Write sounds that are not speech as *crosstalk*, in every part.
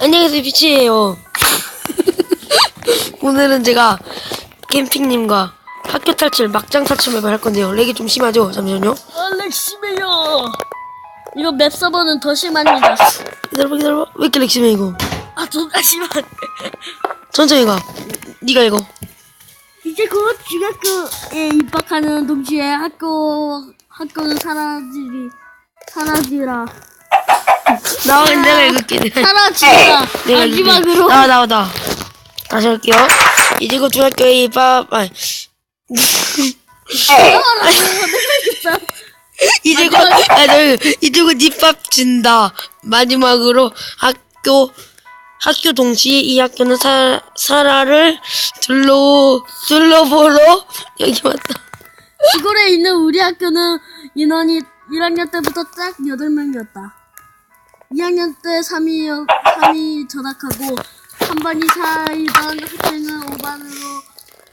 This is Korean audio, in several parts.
안녕하세요 피치예요 *laughs* 오늘은 제가 캠핑님과 학교 탈출 막장 탈출 맵을 할 건데요 렉이 좀 심하죠? 잠시만요 얼렉 심해요. 이거 맵 서버는 더 심합니다. 기다려봐 기다려봐 왜 이렇게 렉 심해 이거 아 존나 심한. 천천히 가 니가 읽어 이제 곧 중학교에 입학하는 동시에 학교 학교는 사라지리 사라지라 나와 내가 읽을게. 내가 사라지라 내가 읽을게. 마지막으로. 나와 나와 나와. 다시 할게요. 이제 곧 중학교에 입학 아니. *laughs* 이제 곧 아, 네, 이제 곧 입학 준다. 마지막으로 학교 학교 동시에 이 학교는 사, 사라를 둘러 둘러보러 여기 왔다. 시골에 있는 우리 학교는 인원이 1학년 때부터 딱 8명이었다. 2학년 때 3위, 3위 전학하고 한 반이 사이던 학생은 5반으로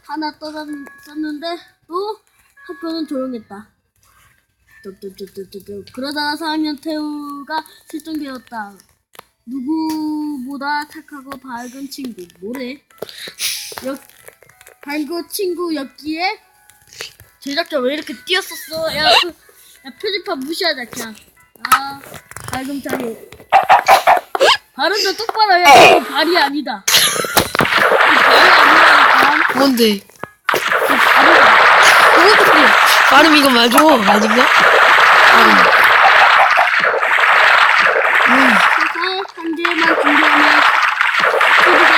하나 떠났는데 또 학교는 조용했다. 그러다가 4학년 태우가 실종되었다. 누구보다 착하고 밝은 친구. 뭐래? 여, 밝은 친구였기에 제작자 왜 이렇게 띄었었어? 야, 그, 야 표지판 무시하자 그냥. 아, 자리. 발음도 똑바로 해. 발이 아니다. 발이 아니라니까. 뭔데. 발음 이거 맞아 아닌가? 그래서 한 개만 준비하면 소리가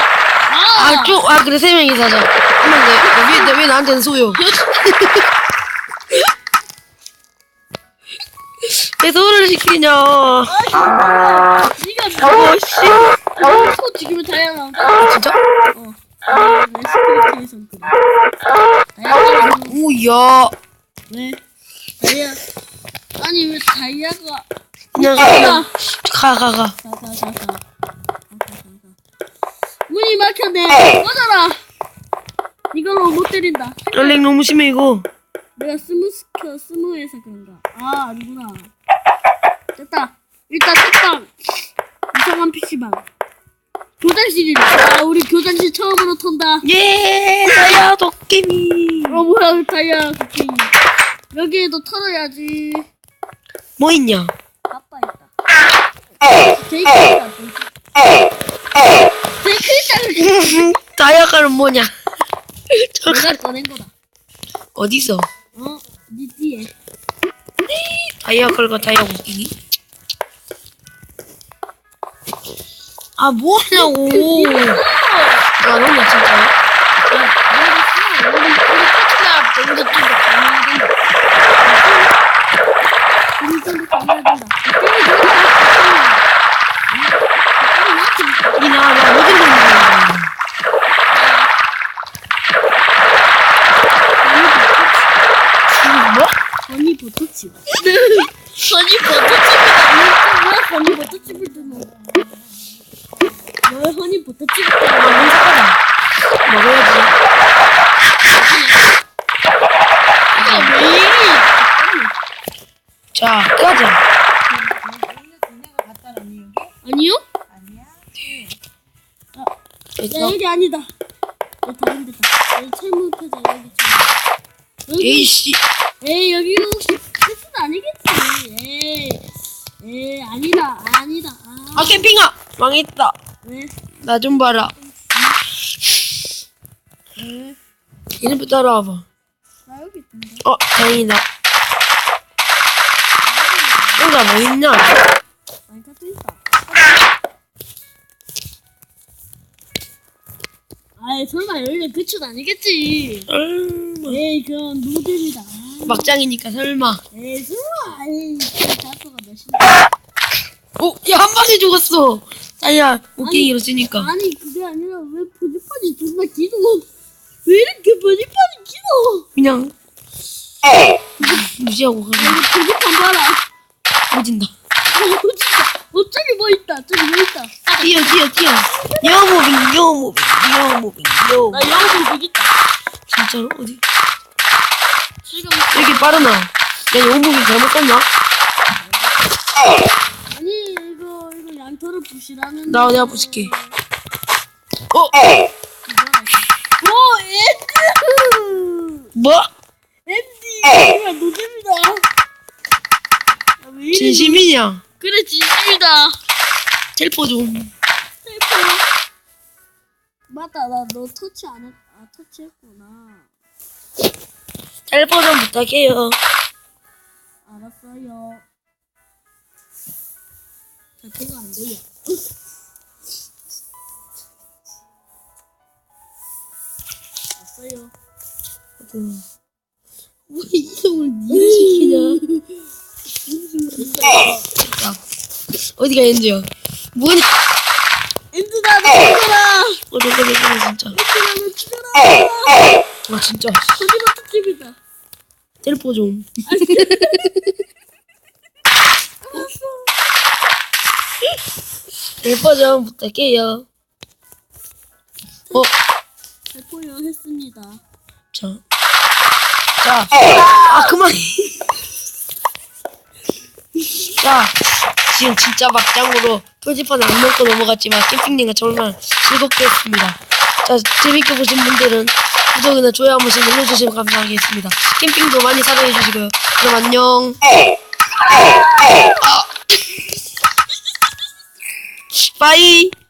아, 아 쭉 아 그래 세 명이 사자 한명돼 왜, 왜 나한테는 소요 왜 소를 시키냐? 네가 어 씨. 너 지금은 다양한 진짜? 어. 내 스크립트에서 그래. 다양한 오야. 왜? 다이아. 아니 왜 다이아가. 그냥 야 가가 가 가. 가가가가. 문이 막혔네. 꺼져라. 이걸로 못 때린다. 렉 너무 심해 이거. 내가 스무 스켜 스무해서 그런가 아 아니구나 됐다. 일단 책방 이상한 PC방. 교장실이다 아 우리 교장실 처음으로 턴다. 예 나야 도깨비. 어 뭐야 다이아 쿠키 여기에도 털어야지. 뭐 있냐? 아빠 있다. 제이크 있다 제이크 있다 다이아가는 뭐냐? *laughs* 내가 꺼낸 거다. 어디서? 어? 니 뒤에. 다이아컬과 다이아 웃기기 아 뭐 하냐고 아 너무 진짜 이나 나 갔냐 뭐? 허니 버터칩. 허니 버터칩이다. 왜 허니 버터칩을 드노? 왜 허니 버터칩을 아 드노? 문사하다 먹어야지 아, 왜 이리? 자 끄자 아니요? 야, 됐어 여기 아니다. 야, 다른 데다. 여기 여기 참. 여기, 에이씨 에이, 여기 혹시 패스는 아니겠지. 에이, 에이, 아니다, 아니다. 아, 아 캠핑아 망했다 왜? 나 좀 봐라 왜? 이름부 따라와봐 나 여기 있던데. 어 다행이다 혼자 뭐 있냐 마이크도 있다. 아이 설마 여기가 끝은 아니겠지. 얼마 에이 그건. 아, 막장이니까 설마 에이 설마. 에이 자수가 몇이나. 어? 야한 방에 죽었어 아야 오케이로 쓰니까 아니 그게 아니라 왜 표지판이 존나 길어? 왜 이렇게 표지판이 길어? 그냥 무시하고 여기 표지판 봐라. 꺼진다 어 진짜. 어 저기 뭐 있다. 저기 뭐 있다. 뛰어 뛰어 뛰어 여모빙 여모빙 여모빙 여나 영어 좀 있다. 진짜로? 어디? 지금 왜 이렇게 빠르나? 야 여모빙 잘못 썼나? 아니 이거 이거 양 랜턴을 부시라는. 나 내가 부실게. 어? 오 엔드. 뭐? 엔디. 정말 노잼이다. 야, 왜 이래? 진심이냐? 그래 진심이다. 텔포 좀. 맞다 나 너 터치 안 했. 아 터치했구나. 텔포 좀 부탁해요. 알았어요. 대표가 안 돼요. 왔어요. 왜 이성을 니가 시키냐? *laughs* 야, 어디가 엔지야? 뭐니? 엔드다 나 죽여라. 어디 어디 진짜. 엔드다 나 죽여라. 아 진짜. 거짓말 특집이다. 텔포 좀. 텔포 좀 부탁해요. 어, 대포요 했습니다. 자, 자, 아 그만. 자, 지금 진짜 막장으로 표지판을 안 넘고 넘어갔지만 캠핑님과 정말 즐겁게 했습니다. 자, 재밌게 보신 분들은 구독이나 좋아요 한 번씩 눌러주시면 감사하겠습니다. 캠핑도 많이 사랑해 주시고요. 그럼 안녕. *laughs* 빠이.